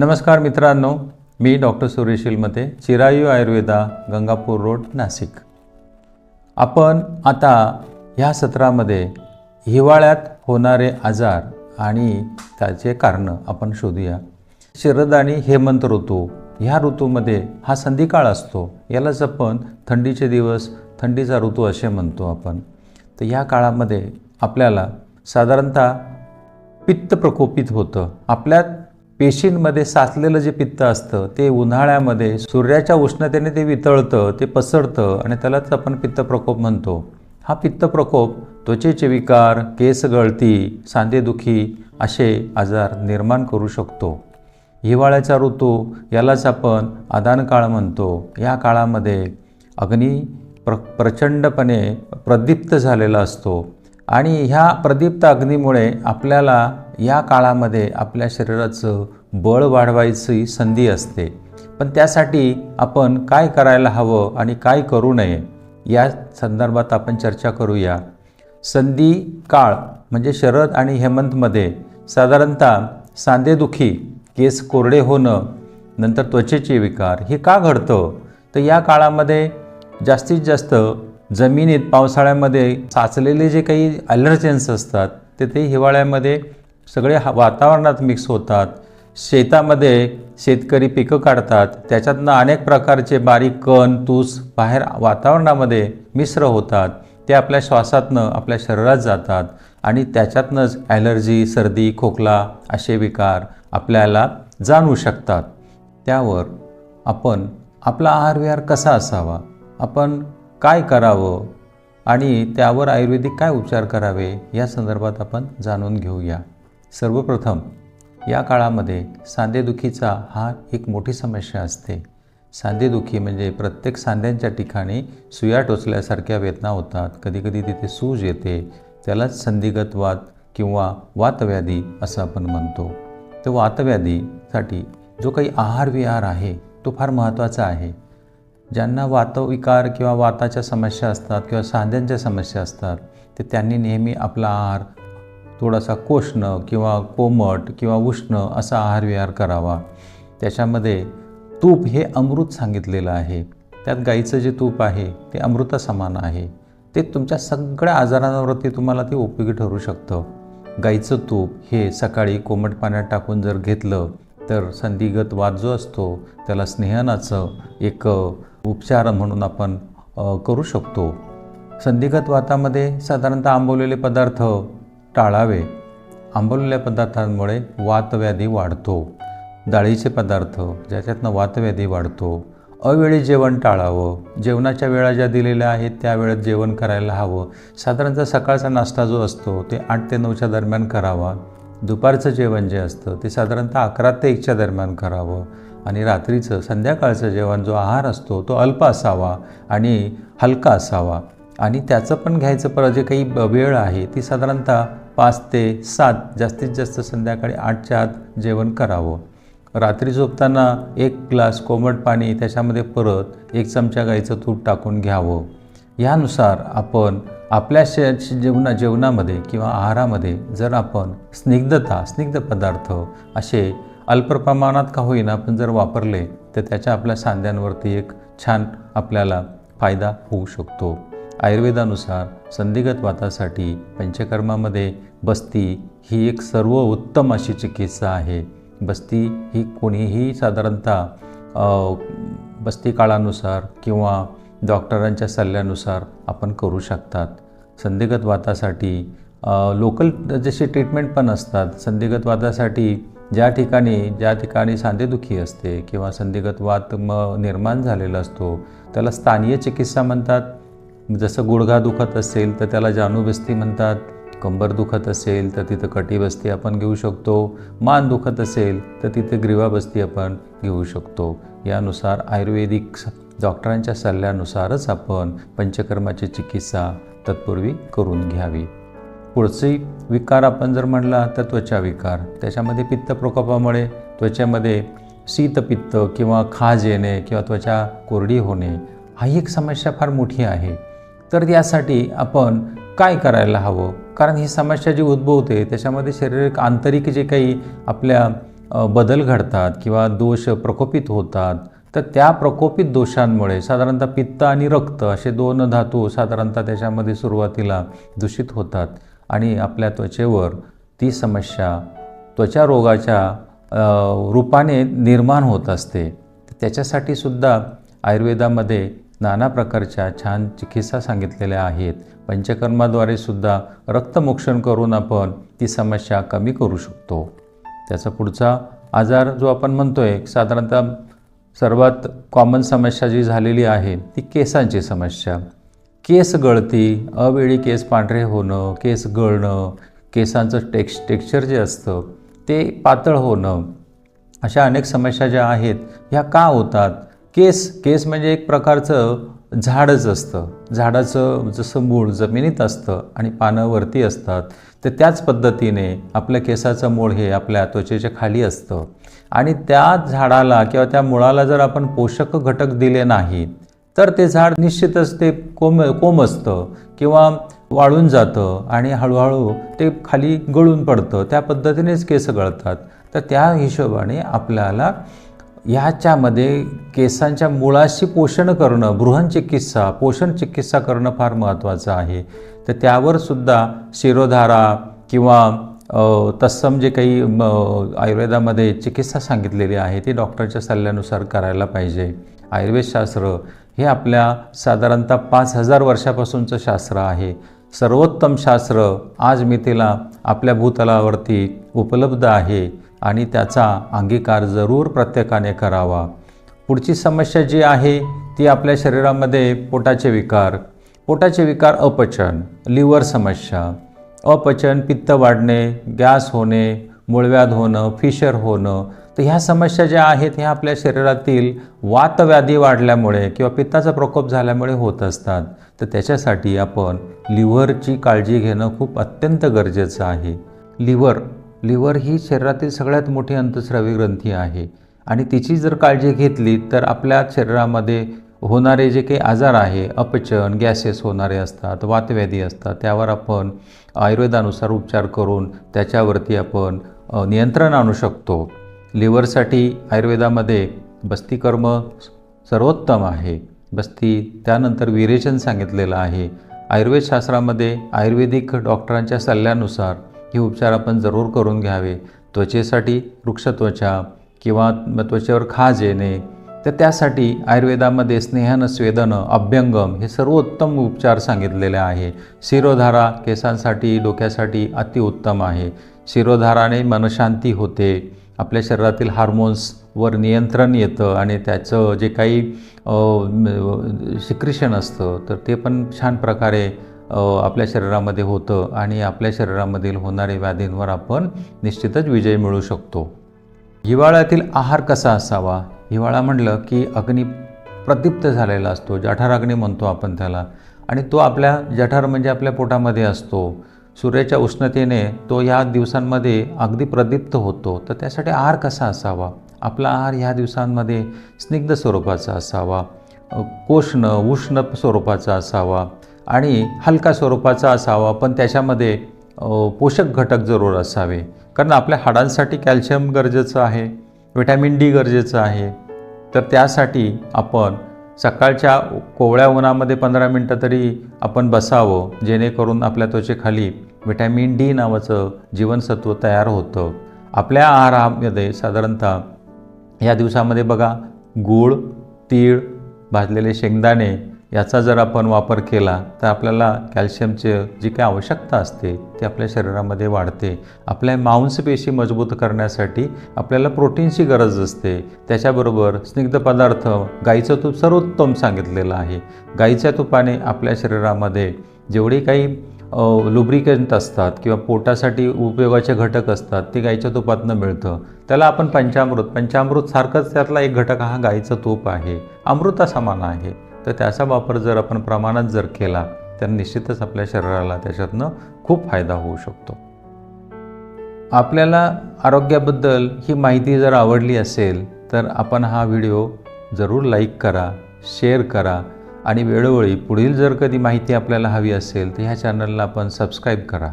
नमस्कार मित्रांनो मी डॉक्टर सुरेश शिलमते चिरायू आयुर्वेदा गंगापूर रोड नाशिक. आपण आता ह्या सत्रामध्ये हिवाळ्यात होणारे आजार आणि त्याचे कारणं आपण शोधूया. शरद आणि हेमंत ऋतू ह्या ऋतूमध्ये हा संधिकाळ असतो. यालाच आपण थंडीचे दिवस थंडीचा ऋतू असे म्हणतो आपण. तर ह्या काळामध्ये आपल्याला साधारणतः पित्त प्रकोपित होतं. आपल्यात पेशींमध्ये साचलेलं जे पित्त असतं ते उन्हाळ्यामध्ये सूर्याच्या उष्णतेने ते वितळतं ते पसरतं आणि त्यालाच आपण पित्त प्रकोप म्हणतो. हा पित्त प्रकोप त्वचेचे विकार केस गळती सांधेदुखी असे आजार निर्माण करू शकतो. हिवाळ्याचा ऋतू यालाच आपण आदान काळ म्हणतो. या काळामध्ये अग्नी प्र प्रचंडपणे प्रदीप्त झालेला असतो आणि ह्या प्रदीप्त अग्नीमुळे आपल्याला या काळामध्ये आपल्या शरीराचं बळ वाढवायची संधी असते. पण त्यासाठी आपण काय करायला हवं आणि काय करू नये या संदर्भात आपण चर्चा करूया. संधी काळ म्हणजे शरद आणि हेमंतमध्ये साधारणतः सांधेदुखी केस कोरडे होणं नंतर त्वचेचे विकार हे का घडतं? तर या काळामध्ये जास्तीत जास्त जमिनीत पावसाळ्यामध्ये साचलेले जे काही ॲलर्जन्स असतात ते ते हिवाळ्यामध्ये सगळे हा वातावरणात मिक्स होतात. शेतामध्ये शेतकरी पिकं काढतात. त्याच्यातनं अनेक प्रकारचे बारीक कण तूस बाहेर वातावरणामध्ये मिश्र होतात. ते आपल्या श्वासातनं आपल्या शरीरात जातात आणि त्याच्यातनंच ॲलर्जी सर्दी खोकला असे विकार आपल्याला जाणवू शकतात. त्यावर आपण आपला आहार विहार कसा असावा? आपण काय करावं? आणि त्यावर आयुर्वेदिक काय उपचार करावे? या संदर्भात आपण जाणून घेऊया. सर्वप्रथम या काळामध्ये सांधेदुखीचा हा एक मोठी समस्या असते. सांधेदुखी म्हणजे प्रत्येक सांध्यांच्या ठिकाणी सुया टोचल्यासारख्या वेदना होतात. कधीकधी तिथे सूज येते. त्यालाच संधिगत वात किंवा वातव्याधी असं आपण म्हणतो. तर वातव्याधीसाठी जो काही आहार विहार आहे तो फार महत्त्वाचा आहे. ज्यांना वातविकार किंवा वाताच्या समस्या असतात किंवा सांध्यांच्या समस्या असतात तर त्यांनी नेहमी आपला आहार थोडासा कोष्ण किंवा कोमट किंवा उष्ण असा आहार विहार करावा. त्याच्यामध्ये तूप हे अमृत सांगितलेलं आहे. त्यात गाईचं जे तूप आहे ते अमृतासमान आहे. ते तुमच्या सगळ्या आजारांवरती तुम्हाला ते उपयोगी ठरू शकतं. गाईचं तूप हे सकाळी कोमट पाण्यात टाकून जर घेतलं तर संधिगत वाद जो असतो त्याला स्नेहनाचं एक उपचार म्हणून आपण करू शकतो. संधिगत वातामध्ये साधारणतः आंबवलेले पदार्थ टाळावे. आंबवलेल्या पदार्थांमुळे वातव्याधी वाढतो. डाळीचे पदार्थ ज्याच्यातनं वातव्याधी वाढतो. अवेळी जेवण टाळावं. जेवणाच्या वेळा ज्या दिलेल्या आहेत त्या वेळेत जेवण करायला हवं. साधारणतः सकाळचा नाश्ता जो असतो ते आठ ते नऊच्या दरम्यान करावा. दुपारचं जेवण जे असतं ते साधारणतः अकरा ते एकच्या दरम्यान करावं. आणि रात्रीचं संध्याकाळचं जेवण जो आहार असतो तो अल्प असावा आणि हलका असावा. आणि त्याचं पण घ्यायचं पर जे काही वेळ आहे ती साधारणतः पाच ते सात जास्तीत जास्त संध्याकाळी आठच्या आत जेवण करावं. रात्री झोपताना एक ग्लास कोमट पाणी त्याच्यामध्ये परत एक चमचा गाईचं तूप टाकून घ्यावं. यानुसार आपण आपल्या शे जेवणा जेवणामध्ये किंवा आहारामध्ये जर आपण स्निग्धता स्निग्ध पदार्थ असे अल्प प्रमाणात का होईना आपण जर वापरले तर त्याच्या आपल्या सांध्यांवरती एक छान आपल्याला फायदा होऊ शकतो. आयुर्वेदानुसार संधिगत वातासाठी पंचकर्मामध्ये बस्ती ही एक सर्व उत्तम अशी चिकित्सा आहे. बस्ती ही कोणीही साधारणतः बस्ती काळानुसार किंवा डॉक्टरांच्या सल्ल्यानुसार आपण करू शकतात. संधिगत वातासाठी लोकल जसे ट्रीटमेंट पण असतात. संधिगत वातासाठी ज्या ठिकाणी ज्या ठिकाणी सांधेदुखी असते किंवा संधिगत वात म निर्माण झालेला असतो त्याला स्थानीय चिकित्सा म्हणतात. जसं गुडघा दुखत असेल तर त्याला जानूबस्ती म्हणतात कंबर दुखत असेल तर तिथं कटीबस्ती आपण घेऊ शकतो मान दुखत असेल तर तिथे ग्रीवाबस्ती आपण घेऊ शकतो. यानुसार आयुर्वेदिक डॉक्टरांच्या सल्ल्यानुसारच आपण पंचकर्माची चिकित्सा तत्पूर्वी करून घ्यावी. पुढचे विकार आपण जर म्हणला तर त्वचा विकार. त्याच्यामध्ये पित्त प्रकोपामुळे त्वचेमध्ये शीतपित्त किंवा खाज येणे किंवा त्वचा कोरडी होणे हा एक समस्या फार मोठी आहे. तर यासाठी आपण काय करायला हवं? कारण ही समस्या जी उद्भवते त्याच्यामध्ये शारीरिक आंतरिक जे काही आपल्या बदल घडतात किंवा दोष प्रकोपित होतात तर त्या प्रकोपित दोषांमुळे साधारणतः पित्त आणि रक्त असे दोन धातू साधारणतः त्याच्यामध्ये सुरुवातीला दूषित होतात आणि आपल्या त्वचेवर ती समस्या त्वचा रोगाच्या रूपाने निर्माण होत असते. त्याच्यासाठी सुद्धा आयुर्वेदामध्ये नाना प्रकारच्या छान चिकित्सा सांगितलेल्या आहेत. पंचकर्माद्वारे सुद्धा रक्तमोक्षण करून आपण ती समस्या कमी करू शकतो. त्याचा पुढचा आजार जो आपण म्हणतो आहे साधारणतः सर्वात कॉमन समस्या जी झालेली आहे ती केसांची समस्या. केस गळती अवेळी केस पांढरे होणं केस गळणं केसांचं टेक्स टेक्स्चर जे असतं ते पातळ होणं अशा अनेक समस्या ज्या आहेत ह्या का होतात? केस केस म्हणजे एक प्रकारचं झाडच असतं. झाडाचं जसं मूळ जमिनीत असतं आणि पानं वरती असतात तर त्याच पद्धतीने आपल्या केसाचं मूळ हे आपल्या त्वचेच्या खाली असतं. आणि त्या झाडाला किंवा त्या मुळाला जर आपण पोषक घटक दिले नाही तर ते झाड निश्चितच ते कोम असतं किंवा वाळून जातं आणि हळूहळू ते खाली गळून पडतं. त्या पद्धतीनेच केस गळतात. तर त्या हिशोबाने आपल्याला ह्याच्यामध्ये केसांच्या मुळाशी पोषण करणं बृहन चिकित्सा पोषण चिकित्सा करणं फार महत्त्वाचं आहे. तर त्यावर सुद्धा शिरोधारा किंवा तत्सम जे काही म, आयुर्वेदामध्ये चिकित्सा सांगितलेली आहे ती डॉक्टरच्या सल्ल्यानुसार करायला पाहिजे. आयुर्वेदशास्त्र हे आपल्या साधारणतः पाच हजार वर्षापासूनचं शास्त्र आहे. सर्वोत्तम शास्त्र आज मी तिला आपल्या भूतलावरती उपलब्ध आहे. आणि त्याचा अंगीकार जरूर प्रत्येकाने करावा. पुढची समस्या जी आहे ती आपल्या शरीरामध्ये पोटाचे विकार पोटाचे विकार अपचन लिव्हर समस्या. अपचन पित्त वाढणे गॅस होणे मूळव्याध होणं फिशर होणं तर ह्या समस्या ज्या आहेत ह्या आपल्या शरीरातील वातव्याधी वाढल्यामुळे किंवा पित्ताचा प्रकोप झाल्यामुळे होत असतात. तर त्याच्यासाठी आपण लिव्हरची काळजी घेणं खूप अत्यंत गरजेचं आहे. लिव्हर लिव्हर ही शरीरातील सगळ्यात मोठी अंतस्रावी ग्रंथी आहे. आणि तिची जर काळजी घेतली तर आपल्या शरीरामध्ये होणारे जे काही आजार आहे अपचन गॅसेस होणारे असतात वातव्याधी असतात त्यावर आपण आयुर्वेदानुसार उपचार करून त्याच्यावरती आपण नियंत्रण आणू शकतो. लिव्हरसाठी आयुर्वेदामध्ये बस्तीकर्म सर्वोत्तम आहे. बस्ती त्यानंतर विरेचन सांगितलेलं आहे. आयुर्वेद शास्त्रामध्ये आयुर्वेदिक डॉक्टरांच्या सल्ल्यानुसार हे उपचार आपण जरूर करून घ्यावे. त्वचेसाठी वृक्षत्वचा किंवा त्वचेवर खाज येणे. तर त्यासाठी आयुर्वेदामध्ये स्नेहन स्वेदन अभ्यंगम हे सर्वोत्तम उपचार सांगितलेले आहे. शिरोधारा केसांसाठी डोक्यासाठी अतिउत्तम आहे. शिरोधाराने मनशांती होते. आपल्या शरीरातील हार्मोन्सवर नियंत्रण येतं आणि त्याचं जे काही सिक्रिशन असतं तर ते पण छान प्रकारे आपल्या शरीरामध्ये होतं आणि आपल्या शरीरामधील होणारे व्याधींवर आपण निश्चितच विजय मिळू शकतो. हिवाळ्यातील आहार कसा असावा? हिवाळा म्हटलं की अग्नी प्रदीप्त झालेला असतो जठार अग्नी म्हणतो आपण त्याला. आणि तो आपल्या जठार म्हणजे आपल्या पोटामध्ये असतो. सूर्याच्या उष्णतेने तो ह्या दिवसांमध्ये अगदी प्रदीप्त होतो. तर त्यासाठी आहार कसा असावा? आपला आहार ह्या दिवसांमध्ये स्निग्ध स्वरूपाचा असावा. कोष्ण उष्ण स्वरूपाचा असावा. आणि हलका स्वरूपाचा असावा पण त्याच्यामध्ये पोषक घटक जरूर असावे. कारण आपल्या हाडांसाठी कॅल्शियम गरजेचं आहे विटॅमिन डी गरजेचं आहे. तर त्यासाठी आपण सकाळच्या कोवळ्या उन्हामध्ये पंधरा मिनटं तरी आपण बसावं जेणेकरून आपल्या त्वचेखाली विटॅमिन डी नावाचं जीवनसत्व तयार होतं. आपल्या आहारामध्ये साधारणतः या दिवसामध्ये बघा गूळ तीळ भाजलेले शेंगदाणे याचा जर आपण वापर केला तर आपल्याला कॅल्शियमचे जी काही आवश्यकता असते ती आपल्या शरीरामध्ये वाढते. आपल्या मांसपेशी मजबूत करण्यासाठी आपल्याला प्रोटीनची गरज असते. त्याच्याबरोबर स्निग्ध पदार्थ गाईचं तूप सर्वोत्तम सांगितलेलं आहे. गाईच्या तुपाने आपल्या शरीरामध्ये जेवढी काही लुब्रिकंट असतात किंवा पोटासाठी उपयोगाचे घटक असतात ते गाईच्या तुपातनं मिळतं. त्याला आपण पंचामृत पंचामृत सारखंच त्यातला एक घटक हा गाईचं तूप आहे. अमृता समान आहे. तर त्याचा वापर जर आपण प्रमाणात जर केला तर निश्चितच आपल्या शरीराला त्याच्यातनं खूप फायदा होऊ शकतो. आपल्याला आरोग्याबद्दल ही माहिती जर आवडली असेल तर आपण हा व्हिडिओ जरूर लाईक करा शेअर करा आणि वेळोवेळी पुढील जर कधी माहिती आपल्याला हवी असेल तर ह्या चॅनलला आपण सबस्क्राईब करा.